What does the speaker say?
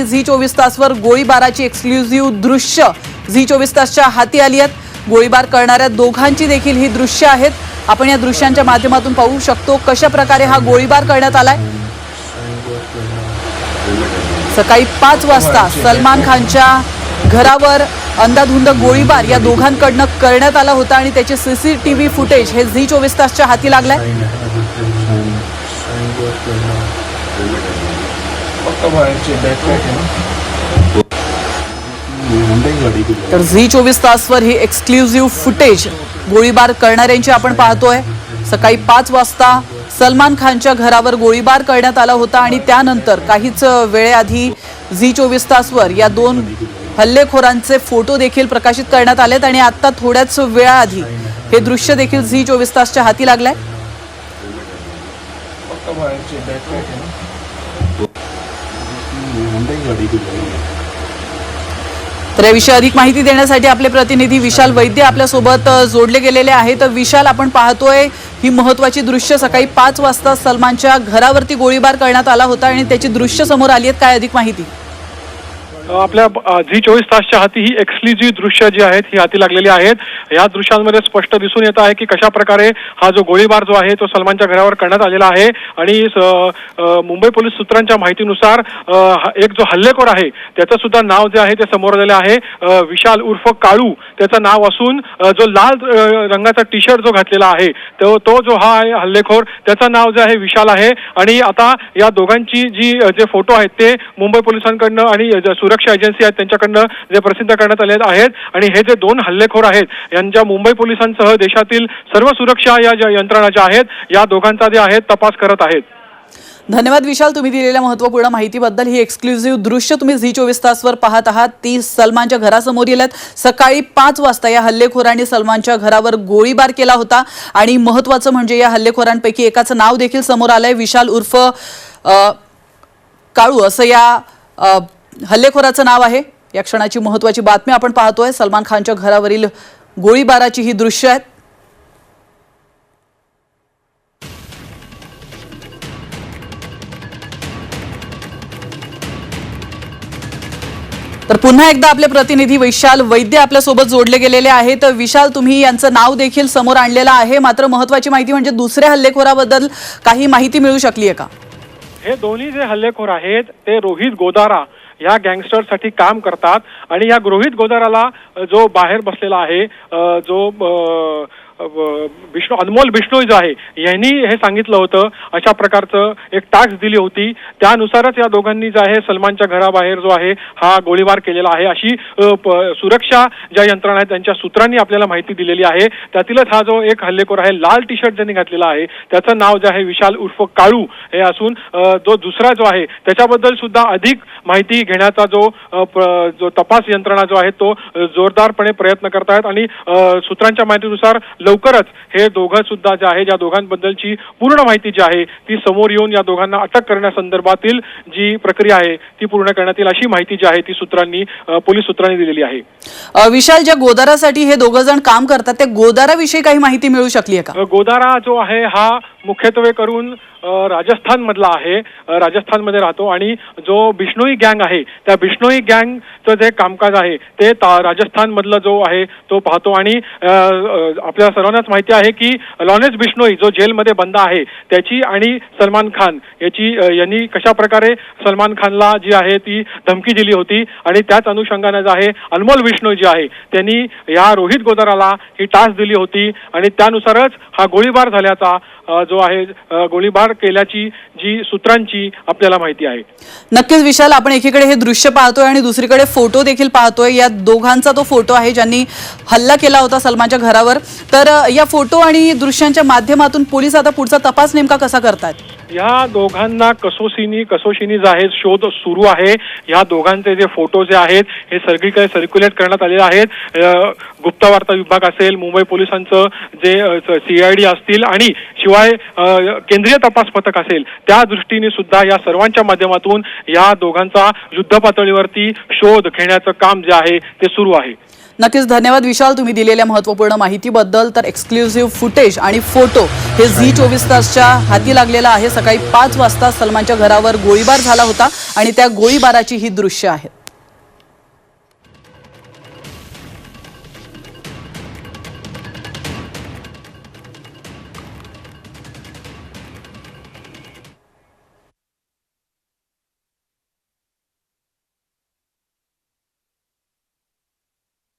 Zee चोवीस तासवर गोळीबाराची exclusive दृश्य Zee चोवीस तासच्या हाती आली आहेत. गोळीबार करणाऱ्या दोघांची देखील ही दृश्य आहेत. आपण या दृश्यांच्या माध्यमातून पाहू शकतो कशा प्रकारे हा गोळीबार करण्यात आलाय. सकाळी पाच वाजता सलमान खानच्या घरावर अंदाधुंद गोळीबार या दोघांकडनं करण्यात आला होता आणि त्याचे सीसीटीव्ही फुटेज हे झी चोवीस तासच्या हाती लागलंय. तर झी चोवीस तासवर ही एक्सक्लुझिव्ह फुटेज गोळीबार करणाऱ्यांची आपण पाहतोय. सकाळी पाच वाजता सलमान खानच्या घरावर गोळीबार करण्यात आला होता आणि त्यानंतर काहीच वेळेआधी झी चोवीस तासवर या दोन हल्लेखोरांचे फोटो देखील प्रकाशित करण्यात आलेत आणि आता थोड्याच वेळाआधी हे दृश्य देखील झी चोवीस तासच्या हाती लागलंय. तर याविषयी अधिक माहिती देण्यासाठी आपले प्रतिनिधी विशाल वैद्य आपल्यासोबत जोडले गेलेले आहेत. तर विशाल आपण पाहतोय ही महत्वाची दृश्य सकाळी पाच वाजता सलमानच्या घरावरती गोळीबार करण्यात आला होता आणि त्याची दृश्य समोर आली आहेत. काय अधिक माहिती? आपल्या झी चोवीस तासच्या हाती ही एक्सक्लुझिव्ह दृश्य जी आहेत ही हाती लागलेली आहेत. या दृश्यांमध्ये स्पष्ट दिसून येत आहे की कशा प्रकारे हा जो गोळीबार जो आहे तो सलमानच्या घरावर करण्यात आलेला आहे. आणि मुंबई पोलीस सूत्रांच्या माहितीनुसार एक जो हल्लेखोर आहे त्याचं सुद्धा नाव जे आहे ते समोर आलेलं आहे. विशाल उर्फ काळू त्याचं नाव असून जो लाल रंगाचा टी शर्ट जो घातलेला आहे तो तो जो हा आहे हल्लेखोर त्याचं नाव जे आहे विशाल आहे. आणि आता या दोघांची जी जे फोटो आहेत ते मुंबई पोलिसांकडनं आणि ज- सुरक्षा एजन्सी आहेत त्यांच्याकडनं जे प्रसिद्ध करण्यात आले आहेत. आणि हे जे दोन हल्लेखोर आहेत यांच्या मुंबई पोलिसांसह देशातील सर्व सुरक्षा या ज्या यंत्रणा ज्या आहेत या दोघांचा जे आहेत तपास करत आहेत. धन्यवाद विशाल तुम्ही दिलेल्या महत्त्वपूर्ण माहितीबद्दल. ही एक्सक्लुझिव्ह दृश्य तुम्ही झी चोवीस तासवर पाहत आहात. ती सलमानच्या घरासमोर येल्यात सकाळी पाच वाजता या हल्लेखोरांनी सलमानच्या घरावर गोळीबार केला होता. आणि महत्वाचं म्हणजे या हल्लेखोरांपैकी एकाचं नाव देखील समोर आलंय. विशाल उर्फ काळू असं या हल्लेखोराचं नाव आहे. या क्षणाची महत्वाची बातमी आपण पाहतोय. सलमान खानच्या घरावरील गोळीबाराची ही दृश्य आहेत तर पुन्हा एकदा आपले प्रतिनिधी विशाल वैद्य आपल्यासोबत जोडले गेलेले आहेत. विशाल तुम्ही यांचं नाव देखील समोर आणलेलं आहे. मात्र महत्वाची माहिती म्हणजे दुसऱ्या हल्लेखोराबद्दल काही माहिती मिळू शकली आहे का? हे दोन्ही जे हल्लेखोर आहेत ते रोहित गोदारा ह्या गँगस्टरसाठी काम करतात. आणि या गृहित गोदाराला जो बाहेर बसलेला आहे जो विष्णू अनमोल बिष्णोई जो आहे यांनी हे सांगितलं होतं अशा प्रकारचं एक टास्क दिली होती. त्यानुसारच या दोघांनी जे आहे सलमानच्या घराबाहेर जो आहे हा गोळीबार केलेला आहे. अशी सुरक्षा ज्या यंत्रणा आहेत त्यांच्या सूत्रांनी आपल्याला माहिती दिलेली आहे. त्यातीलच हा जो एक हल्लेखोर आहे लाल टी शर्ट ज्यांनी घातलेला आहे त्याचं नाव जे आहे विशाल उर्फ काळू हे असून जो दुसरा जो आहे त्याच्याबद्दल सुद्धा अधिक माहिती घेण्याचा जो जो तपास यंत्रणा जो आहे तो जोरदारपणे प्रयत्न करतायत. आणि सूत्रांच्या माहितीनुसार लवकरच हे दोघं सुद्धा जे आहे या दोघांबद्दलची पूर्ण माहिती जी आहे ती समोर येऊन या दोघांना अटक करण्यासंदर्भातील जी प्रक्रिया आहे ती पूर्ण करण्यात येईल अशी माहिती जी आहे ती सूत्रांनी पोलीस सूत्रांनी दिलेली आहे. विशाल ज्या गोदारासाठी हे दोघं जण काम करतात त्या गोदाराविषयी काही माहिती मिळू शकली आहे का? गोदारा जो आहे हा मुख्यत्वे करून राजस्थानमधला आहे. राजस्थानमध्ये राहतो आणि जो बिष्णोई गँग आहे त्या बिष्णोई गँगचं जे कामकाज आहे ते ता- राजस्थानमधलं जो आहे तो पाहतो. आणि आपल्या सर्वांनाच माहिती आहे की लॉनेस बिष्णोई जो जेलमध्ये बंद आहे त्याची आणि सलमान खान याची यांनी कशा प्रकारे सलमान खानला जी आहे ती धमकी दिली होती आणि त्याच अनुषंगाने जे आहे अनमोल विष्णू जी आहे त्यांनी या रोहित गोदाराला ही टास्क दिली होती. आणि त्यानुसारच हा गोळीबार झाल्याचा जो जो आहे गोळीबार केल्याची जी सूत्रांची आपल्याला माहिती आहे. नक्कीच विशाल आपण एकीकडे हे दृश्य पाहतोय आणि दुसरीकडे फोटो देखील पाहतोय. या दोघांचा तो फोटो आहे ज्यांनी हल्ला केला होता सलमानच्या घरावर. तर या फोटो आणि दृश्यांच्या माध्यमातून पोलीस आता पुढचा तपास नेमका कसा करतात या दोघांना कसोशीनी कसोशीनी जे आहे शोध सुरू आहे. या दोघांचे जे फोटो जे आहेत हे सगळीकडे सर्क्युलेट करण्यात आलेले आहेत. गुप्तवार्ता विभाग असेल मुंबई पोलिसांचं जे सीआयडी असतील आणि शिवाय केंद्रीय तपास पथक असेल त्या दृष्टीने सुद्धा या सर्वांच्या माध्यमातून या दोघांचा युद्ध पातळीवरती शोध घेण्याचं काम जे आहे ते सुरू आहे. नक्कीच धन्यवाद विशाल तुम्ही दिलेल्या महत्त्वपूर्ण माहितीबद्दल. तर एक्सक्लुझिव्ह फुटेज आणि फोटो हे झी चोवीस तासच्या हाती लागलेला आहे. सकाळी पाच वाजता सलमानच्या घरावर गोळीबार झाला होता आणि त्या गोळीबाराची ही दृश्य आहेत